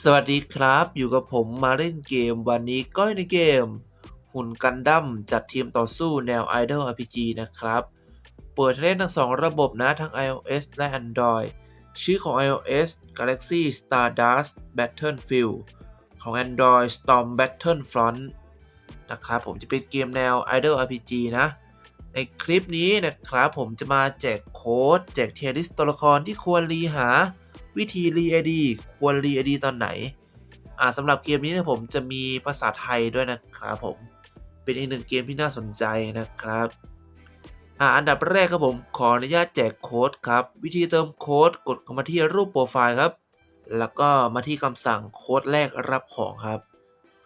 สวัสดีครับ อยู่กับผมมาเล่นเกม วันนี้ก็ในเกม หุ่นกันดั้มจัดทีมต่อสู้แนว Idol RPG นะครับ เปิดเล่นทั้ง 2 ระบบนะ ทั้ง iOS และ Android ชื่อของ iOS Galaxy Stardust Battlefield ของ Android Storm Battlefront นะครับ ผมจะเป็นเกมแนว Idol RPG นะ ในคลิปนี้นะครับผมจะมาแจกโค้ดแจกเทียริสตัวละครที่ควรรีหา วิธีรีไอดีควรรีไอดีตอนไหน อ่าสำหรับเกมนี้เนะผมจะมีภาษาไทยด้วยนะครับผม เป็นอีกหนึ่งเกมที่น่าสนใจนะครับ อ่าอันดับแรกครับผมขออนุญาตแจกโค้ดครับ วิธีเติมโค้ดกดเข้ามาที่รูปโปรไฟล์ครับ แล้วก็มาที่คำสั่งโค้ดแรกรับของครับ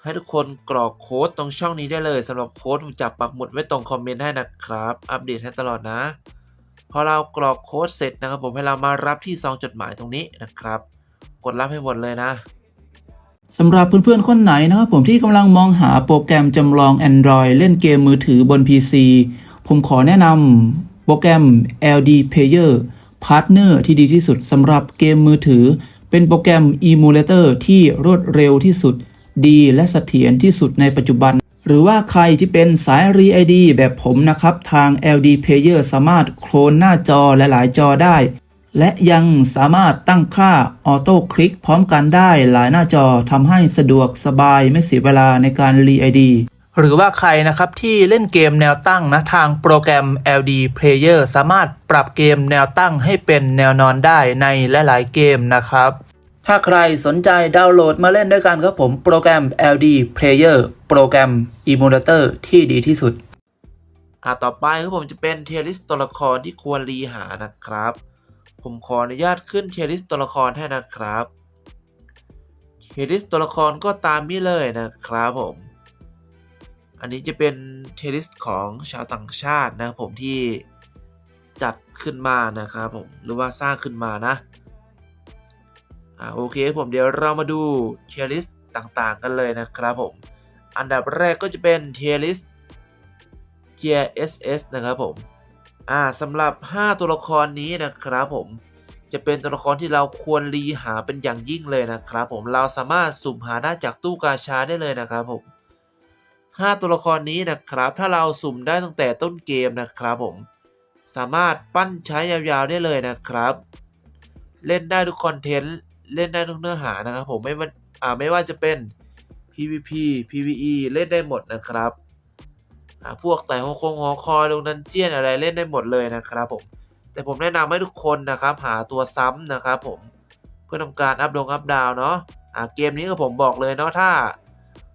ให้ทุกคนกรอกโค้ดตรงช่องนี้ได้เลยสำหรับโค้ดผมจับปักหมุดไว้ตรงคอมเมนต์ให้นะครับ อัปเดตให้ตลอดนะ พอเรากรอกโค้ดเสร็จนะครับ ผมให้เรามารับที่ซองจดหมายตรงนี้นะครับ กดรับให้หมดเลยนะสำหรับเพื่อนๆ คนไหนนะครับผมที่กำลังมองหาโปรแกรมจำลอง Android เล่นเกมมือถือบน PC ผมขอแนะนำโปรแกรม LD Player Partner ที่ดีที่สุดสำหรับเกมมือถือ เป็นโปรแกรม Emulator ที่รวดเร็วที่สุด ดีและเสถียรที่สุดในปัจจุบัน หรือว่าใครที่เป็นสาย r e ID แบบผมนะครับ ทาง LD Player สามารถโคลนหน้าจอและหลายจอได้ และยังสามารถตั้งค่าออโต้คลิกพร้อมกันได้หลายหน้าจอทำให้สะดวกสบายไม่เสียเวลาในการรีไอดีหรือว่าใครนะครับที่เล่นเกมแนวตั้งนะทางโปรแกรม LD Player สามารถปรับเกมแนวตั้งให้เป็นแนวนอนได้ในหลาย ๆ เกมนะครับ ถ้าใครสนใจดาวน์โหลดมาเล่นด้วยกันครับผมโปรแกรม LD Player โปรแกรม Emulator ที่ดีที่สุด อ่าต่อไปครับผมจะเป็นเทียริสตัวละครที่ควรรีหานะครับ ผมขออนุญาตขึ้นเทียริสตัวละครให้นะครับเทียริสตัวละครก็ตามนี้เลยนะครับผม อันนี้จะเป็นเทียริสของชาวต่างชาตินะครับผมที่จัดขึ้นมานะครับผมหรือว่าสร้างขึ้นมานะ อ่าโอเคผมเดี๋ยวเรามาดูเทียริสต่างๆ กันเลยนะครับผม อันดับแรกก็จะเป็นเทียริสเทีย SS นะครับผมอ่าสำหรับ 5 ตัวละครนี้นะครับผมจะเป็นตัวละครที่เราควรรีหาเป็นอย่างยิ่งเลยนะครับผมเราสามารถสุ่มหาได้จากตู้กาชาได้เลยนะครับผม5ตัวละครนี้นะครับ ถ้าเราสุ่มได้ตั้งแต่ต้นเกมนะครับผมสามารถปั้นใช้ยาวๆได้เลยนะครับ เล่นได้ทุกคอนเทนต์ เล่นได้ทุกเนื้อหานะครับผมไม่ว่าอ่าไม่ว่าจะเป็น PVP PVE เล่นได้หมดนะครับพวกแต่หัวโคงหัวคอยลงดันเจียนอะไรเล่นได้หมดเลยนะครับผมแต่ผมแนะนำให้ทุกคนนะครับหาตัวซ้ำนะครับผมเพื่อทำการอัพลงอัพดาวเนาะอ่าเกมนี้ก็ผมบอกเลยเนาะถ้า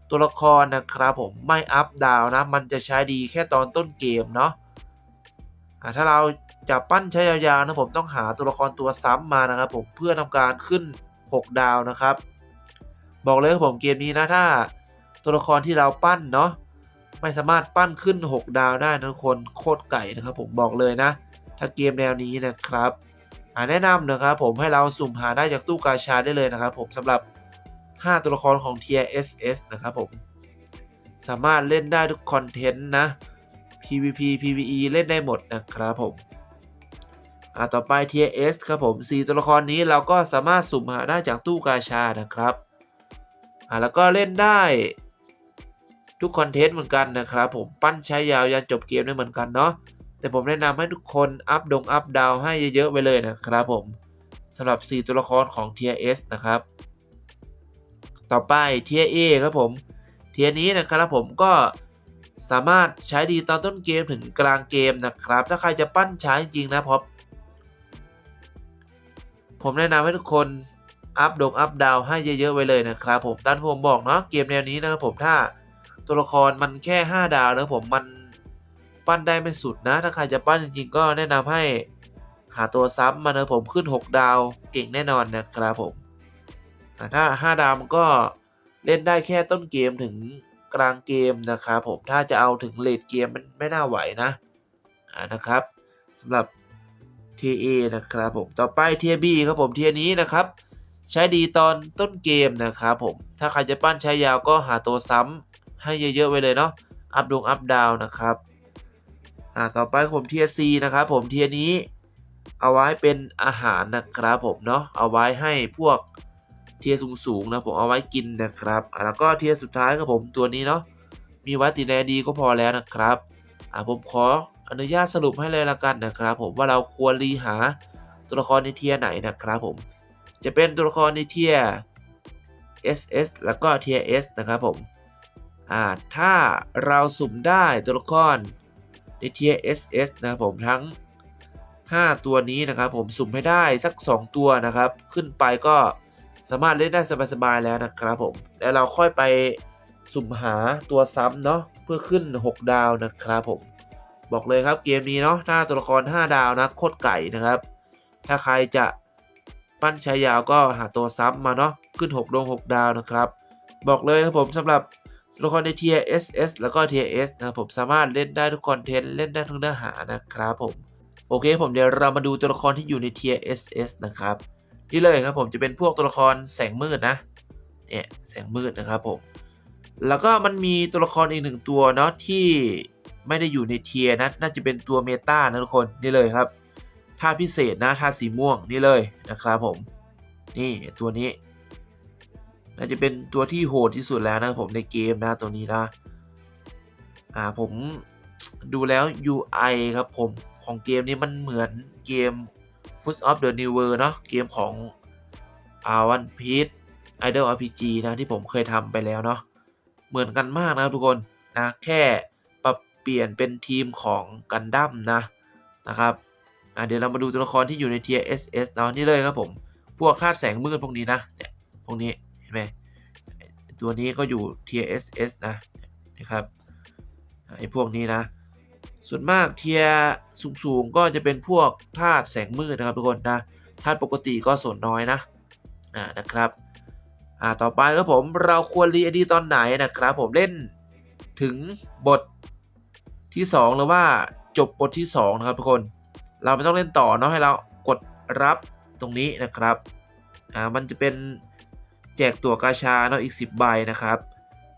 ตัวละครนะครับผมไม่อัพดาวนะมันจะใช้ดีแค่ตอนต้นเกมเนาะอ่าถ้าเรา จะปั้นใช้ยาวๆนะผมต้องหาตัวละครตัวซ้ำมานะครับผมเพื่อทำการขึ้น 6 ดาวนะครับ บอกเลยครับผมเกมนี้นะถ้า ตัวละครที่เราปั้นเนาะไม่สามารถปั้นขึ้น 6 ดาวได้นะคนโคตรไก่นะครับ ผมบอกเลยนะ ถ้าเกมแนวนี้นะครับอ่าแนะนำนะครับผมให้เราสุ่มหาได้จากตู้กาชาได้เลยนะครับ ผมสำหรับ 5 ตัวละครของ Tier SS นะครับผมสามารถเล่นได้ทุกคอนเทนต์นะ PVP PVE เล่นได้หมดนะครับผม อ่าต่อไป TS ครับผม 4 ตัวละครนี้เราก็สามารถสุ่มหาได้จากตู้กาชานะครับอ่าแล้วก็เล่นได้ทุกคอนเทนต์เหมือนกันนะครับผมปั้นใช้ยาวยันจบเกมได้เหมือนกันเนาะแต่ผมแนะนำให้ทุกคนอัพดงอัพดาวให้เยอะๆไปเลยนะครับผมสำหรับ 4 ตัวละครของ TS นะครับ ต่อไป TA ครับผมเทียนี้นะครับผมก็สามารถใช้ดีตอนต้นเกมถึงกลางเกมนะครับ ถ้าใครจะปั้นใช้จริงๆนะพราะ ผมแนะนำให้ทุกคนอัพดงอัพดาวให้เยอะๆไว้เลยนะครับผมตามผมบอกเนาะเกมแนวนี้นะครับผมถ้าตัวละครมันแค่ 5 ดาวนะผมมันปั้นได้ไม่สุดนะ ถ้าใครจะปั้นจริงๆ ก็แนะนำให้หาตัวซ้ำมานะผมขึ้น 6 ดาวเก่งแน่นอนนะครับผมอ่าถ้า 5 ดาวมันก็เล่นได้แค่ต้นเกมถึงกลางเกมนะครับผมถ้าจะเอาถึงเลดเกมมันไม่น่าไหวนะนะครับสำหรับ TA นะครับผมต่อไป TB ครับผมเทียนี้นะครับ ใช้ดีตอนต้นเกมนะครับผม ถ้าใครจะปั้นใช้ยาวก็หาตัวซ้ำให้เยอะๆไว้เลยเนาะอัพดงอัพดาวนะครับอ่าต่อไปผมเทียซีนะครับผมเทียนี้เอาไว้เป็นอาหารนะครับผมเนาะเอาไว้ให้พวกเทียสูงๆนะผมเอาไว้กินนะครับแล้วก็เทียสุดท้ายครับผมตัวนี้เนาะมีไว้ติดแนดีก็พอแล้วนะครับอะผมขอ อนุญาตสรุปให้เลยละกันนะครับผมว่าเราควรรีหาตัวละครในเทียไหนนะครับผม จะเป็นตัวละครในเทีย SS แล้วก็เทีย S นะครับผมอ่าถ้าเราสุ่มได้ตัวละครในเทีย SS นะครับผมทั้ง 5 ตัวนี้นะครับผมสุ่มให้ได้สัก 2 ตัวนะครับ ขึ้นไปก็สามารถเล่นได้สบายๆแล้วนะครับผมแล้วเราค่อยไปสุ่มหาตัวซ้ำเนาะเพื่อขึ้น 6 ดาวนะครับผม บอกเลยครับเกมนี้เนาะหน้าตัวละคร 5 ดาวนะโคตรไก่นะครับ ถ้าใครจะปั้นชายยาวก็หาตัวซ้ำมาเนาะขึ้น 6 ดวง 6 ดาวนะครับ บอกเลยนะครับผมสำหรับตัวละครในเทีย SS แล้วก็เทีย S นะผมสามารถเล่นได้ทุกคอนเทนต์เล่นได้ทุกเนื้อหานะครับผมโอเคผมเดี๋ยวเรามาดูตัวละครที่อยู่ในเทีย SS นะครับนี่เลยครับผมจะเป็นพวกตัวละครแสงมืดนะเนี่ยแสงมืดนะครับผมแล้วก็มันมีตัวละครอีกหนึ่งตัวเนาะที่ ไม่ได้อยู่ในเทียนะน่าจะเป็นตัวเมตานะทุกคนนี่เลยครับธาตุพิเศษนะธาตุสีม่วงนี่เลยนะครับผม นี่ตัวนี้ น่าจะเป็นตัวที่โหดที่สุดแล้วนะผมในเกมนะตัวนี้นะอ่าผมดูแล้ว UI ครับผมของเกมนี้มันเหมือนเกม Foot of the New World เนาะเกมของอ่า One Piece Idol RPG นะที่ผมเคยทำไปแล้วเนาะเหมือนกันมากนะครับทุกคนนะแค่ เปลี่ยนเป็นทีมของกันดั้มนะนะครับอ่าเดี๋ยวเรามาดูตัวละครที่อยู่ใน Tier SS เนาะนี่เลยครับผม พวกธาตุแสงมืดพวกนี้นะเนี่ยพวกนี้เห็นไหมตัวนี้ก็อยู่ Tier SS นะนะครับไอ้พวกนี้นะ ส่วนมากเทียสูงๆก็จะเป็นพวกธาตุแสงมืดนะครับทุกคนนะธาตุปกติก็ส่วนน้อยนะอ่านะครับอ่าต่อไปครับผมเราควรรีอดีตอนไหนนะครับผมเล่นถึงบท ที่2หรือว่าจบบทที่2นะครับทุกคน เราไม่ต้องเล่นต่อเนาะให้เรากดรับตรงนี้นะครับอ่ามันจะเป็นแจกตั๋วกาชาเนาะอีก 10 ใบนะครับ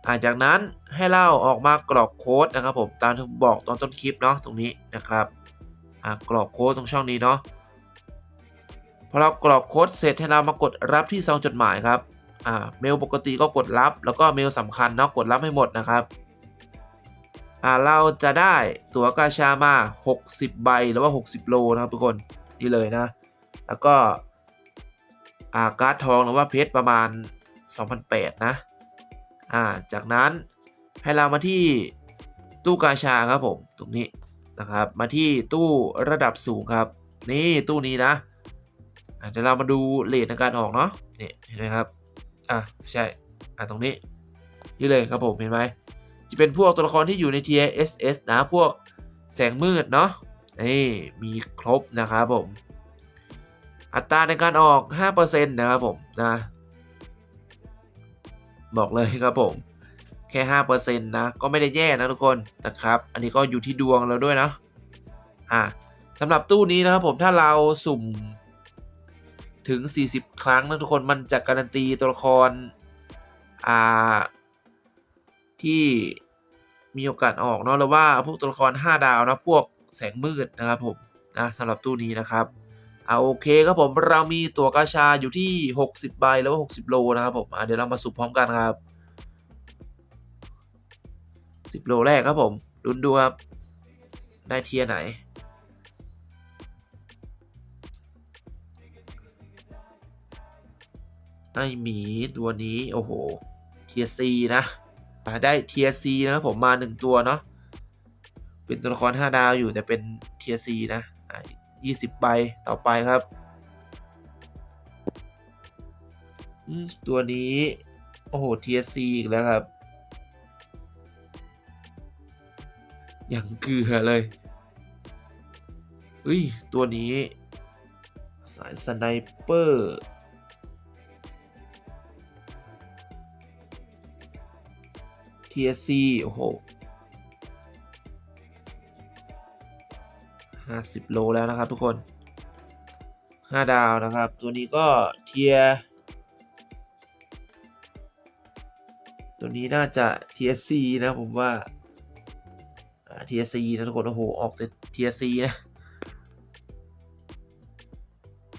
อ่าจากนั้นให้เราออกมากรอกโค้ดนะครับผมตามที่ผมบอกตอนต้นคลิปเนาะตรงนี้นะครับอ่ากรอกโค้ดตรงช่องนี้เนาะพอเรากรอกโค้ดเสร็จให้เรามากดรับที่ซองจดหมายครับอ่าเมลปกติก็กดรับ แล้วก็เมลสำคัญเนาะกดรับให้หมดนะครับ อ่าเราจะได้ตั๋วกาชามา 60 ใบหรือว่า 60 โลนะครับทุกคนนี่เลยนะ แล้วก็อ่าการ์ดทองหรือว่าเพชรประมาณ2,800นะอ่าจากนั้นให้เรามาที่ตู้กาชาครับผมตรงนี้นะครับ มาที่ตู้ระดับสูงครับ นี่ตู้นี้นะอะเดี๋ยวเรามาดูเลทในการออกเนาะนี่เห็นไหมครับอะใช่อะตรงนี้นี่เลยครับผมเห็นไหม จะเป็นพวกตัวละครที่อยู่ใน tier SS นะ พวกแสงมืดเนาะนี่มีครบนะครับผม อัตราในการออก 5%นะครับผมนะ บอกเลยครับผม แค่ห้าเปอร์เซ็นต์นะ ก็ไม่ได้แย่นะทุกคนนะครับ อันนี้ก็อยู่ที่ดวงเราด้วยนะอะสำหรับตู้นี้นะครับผมถ้าเราสุ่มถึง 40 ครั้งนะทุกคนมันจะการันตีตัวละครอ่า ที่มีโอกาสออกเนาะหรือว่าพวกตัวละคร 5 ดาวนะพวกแสงมืดนะครับผมนะสำหรับตู้นี้นะครับอ่าโอเคครับผมเรามีตัวกาชาอยู่ที่ 60 ใบแล้วว่า 60 โลนะครับผมอ่าเดี๋ยวเรามาสุ่มพร้อมกันครับ 10 โลแรกครับผมดุนดูครับ ได้เทียไหน ไอหมีตัวนี้ โอ้โห เทียซีนะ ได้เทียซีนะครับผมมาหนึ่งตัวเนาะเป็นตัวละคร5ดาวอยู่แต่เป็นเทียซีนะอ่า20ใบต่อไปครับอืมตัวนี้ โอ้โหเทียซีอีกแล้วครับ อย่างเกลือเลยเฮ้ย ตัวนี้ สายสไนเปอร์ TSC โอ้โหห้าสิบโลแล้วนะครับทุกคนห้าดาวนะครับ ตัวนี้ก็เทียตัวนี้น่าจะ TSC นะผมว่า TSC นะทุกคน โอ้โห ออกแต่ TSC นะ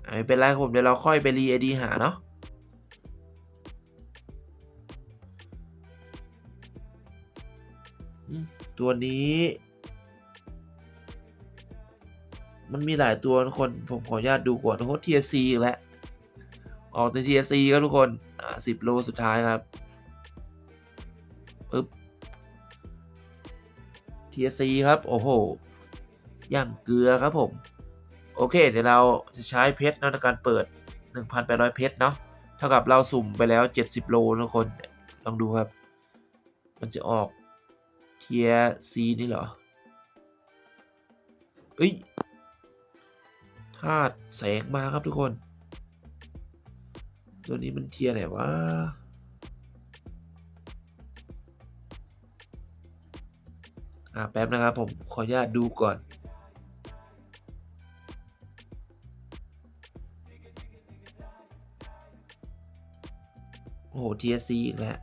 อะไม่เป็นไรครับผมเดี๋ยวเราค่อยไปรีไอดีหาเนาะ ตัวนี้ มันมีหลายตัวทุกคน ผมขออนุญาตดูก่อนทุกคนเทียซีอีกแล้วออกในเทียซีครับทุกคนอ่าสิบโลสุดท้ายครับปึ๊บเทียซีครับ โอ้โหย่างเกลือครับผม โอเค เดี๋ยวเราจะใช้เพชรนะในการเปิด 1,800 เพชรเนาะเท่ากับเราสุ่มไปแล้ว 70 โลทุกคน ลองดูครับ มันจะออก เทียซีนี่เหรอเอ้ยธาตุแสงมาครับทุกคน ตัวนี้มันเทียไหนวะอ่าแป๊บนะครับผมขออนุญาตดูก่อน โอ้โห TSC อีกแล้ว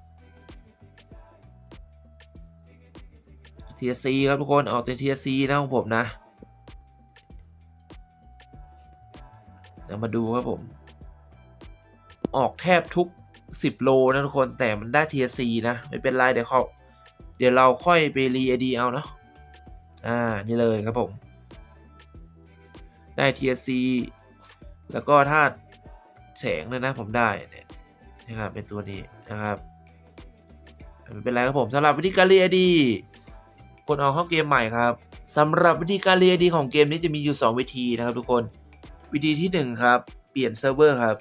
TSC ครับทุกคนออกเป็น TSC นะของผมนะเดี๋ยวมาดูครับผม ออกแทบทุก 10 โลนะทุกคนแต่มันได้ TSC นะ ไม่เป็นไรเดี๋ยวเขาเดี๋ยวเราค่อยไปรีไอดีเอาเนาะอ่านี่เลยครับผม ได้ TSC แล้วก็ถ้าแสงเลยนะผมได้เนี่ยนะครับเป็นตัวนี้นะครับไม่เป็นไรครับผมสำหรับวิธีการรีไอดี กดออกเข้าเกมใหม่ครับสำหรับวิธีการเรีไอดีของเกมนี้จะมีอยู่ 2 วิธีนะครับทุกคน วิธีที่ 1 ครับ เปลี่ยนเซิร์ฟเวอร์ครับ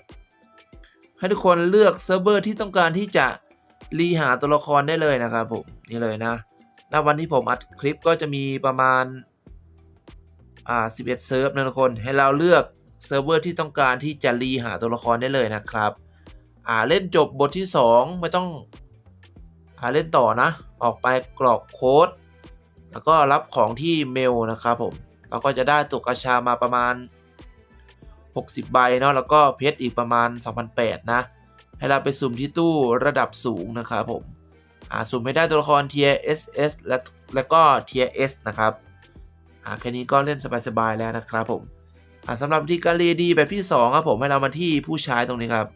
ให้ทุกคนเลือกเซิร์ฟเวอร์ที่ต้องการที่จะรีหาตัวละครได้เลยนะครับผมนี่เลยนะณวันที่ผมอัดคลิปก็จะมีประมาณอ่า11 เซิร์ฟนะทุกคนให้เราเลือกเซิร์ฟเวอร์ที่ต้องการที่จะรีหาตัวละครได้เลยนะครับอ่าเล่นจบบทที่ 2 ไม่ต้องอ่าเล่นต่อนะ ออกไปกรอกโค้ด แล้วก็รับของที่เมลนะครับผมแล้วก็จะได้ตัวกระชามาประมาณ 60 ใบเนาะแล้วก็เพชรอีกประมาณ 2,800 นะ ให้เราไปสุ่มที่ตู้ระดับสูงนะครับผมอ่าสุ่มให้ได้ตัวละคร tier SS และแล้วก็ tier S นะครับอ่าแค่นี้ก็เล่นสบายๆแล้วนะครับผมอ่าสำหรับวิธีการีดีแบบที่ 2 ครับผมให้เรามาที่ผู้ใช้ตรงนี้ครับ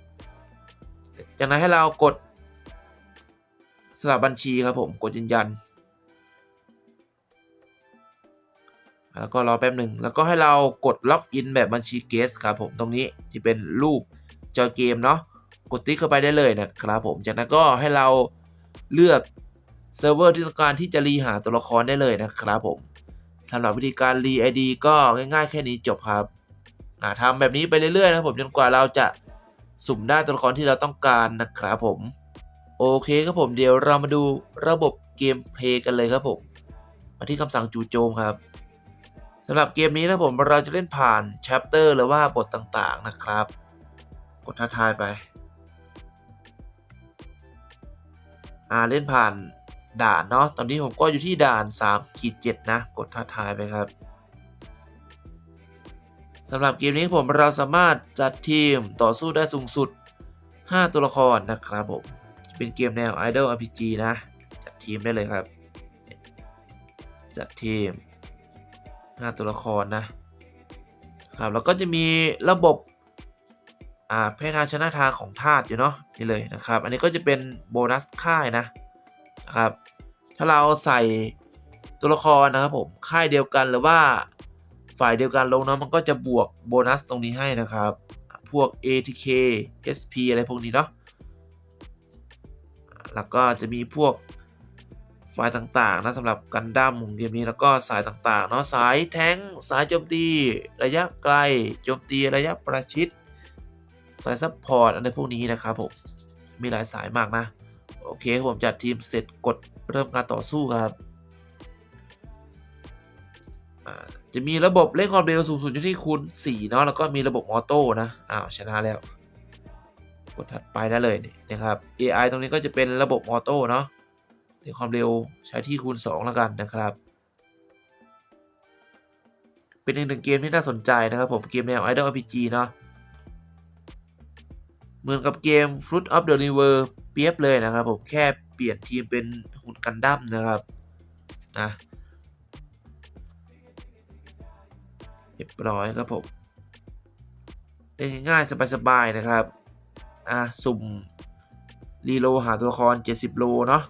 จากนั้นให้เรากดสลับบัญชีครับผมกดยืนยัน แล้วก็รอแป๊บหนึ่งแล้วก็ให้เรากดล็อกอินแบบบัญชีเกสครับผมตรงนี้ที่เป็นรูปจอเกมเนาะกดติ๊กเข้าไปได้เลยนะครับผมจากนั้นก็ให้เราเลือกเซิร์ฟเวอร์ที่ต้องการที่จะรีหาตัวละครได้เลยนะครับผมสำหรับวิธีการรี ID ก็ง่ายๆ แค่นี้จบครับทำแบบนี้ไปเรื่อยๆนะผมจนกว่าเราจะสุ่มได้ตัวละครที่เราต้องการนะครับผม โอเคครับผมเดี๋ยวเรามาดูระบบเกมเพลย์กันเลยครับผม มาที่คำสั่งจูโจมครับ สำหรับเกมนี้นะผมเราจะเล่นผ่าน chapter หรือว่าบทต่างๆนะครับ กดท้าทายไป อ่าเล่นผ่านด่านเนาะตอนนี้ผมก็อยู่ที่ด่าน3ขีด7นะ กดท้าทายไปครับสำหรับเกมนี้ผมเราสามารถจัดทีมต่อสู้ได้สูงสุด 5 ตัวละครนะครับผมจะเป็นเกมแนว Idol RPG นะ จัดทีมได้เลยครับ จัดทีม 5ตัวละครนะครับแล้วก็จะมีระบบอ่าเพทางชนะทางของธาตุอยู่เนาะนี่เลยนะครับ อันนี้ก็จะเป็นโบนัสค่ายนะนะครับ ถ้าเราใส่ตัวละครนะครับผมค่ายเดียวกันหรือว่าฝ่ายเดียวกันลงเนาะมันก็จะบวกโบนัสตรงนี้ให้นะครับ พวก ATK SP อะไรพวกนี้เนาะแล้วก็จะมีพวก ไฟล์ต่างๆนะสำหรับกันดั้มของเกมนี้แล้วก็สายต่างๆเนาะสายแทงสายโจมตี ระยะไกลโจมตีระยะประชิด สายซัพพอร์ตอะไรพวกนี้นะครับผมมีหลายสายมากนะ โอเคผมจัดทีมเสร็จกดเริ่มการต่อสู้ครับจะมีระบบเร่งความเร็วสูงสุดอยู่ที่คูณ4เนาะแล้วก็มีระบบออโต้นะอ้าวชนะแล้ว กดถัดไปได้เลยนี่นะครับ AI ตรงนี้ก็จะเป็นระบบออโต้เนาะ ในความเร็วใช้ที่คูณ 2 แล้วกันนะครับ เป็นอีกหนึ่งเกมที่น่าสนใจนะครับผม เกมแนว Idol RPG เนาะเหมือนกับเกม Fruit of the River เปียบเลยนะครับผมแค่เปลี่ยนทีมเป็นหุ่นกันดั้มนะครับนะเรียบร้อยครับผมเล่นง่ายสบายๆนะครับ อะ สุ่ม รีโลหาตัวละคร 70 โล เนาะ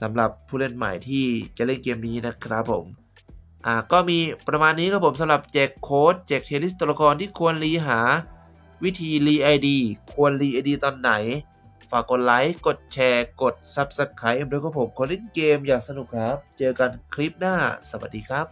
สำหรับผู้เล่นใหม่ที่จะเล่นเกมนี้นะครับผมอ่าก็มีประมาณนี้ครับผมสำหรับแจกโค้ดแจกเทลิสตัวละครที่ควรรีหา วิธีรีไอดีควรรีไอดีตอนไหน ฝากกดไลค์ กดแชร์ กด Subscribe ด้วยครับผมคนเล่นเกมอย่ากสนุกครับ เจอกันคลิปหน้า สวัสดีครับ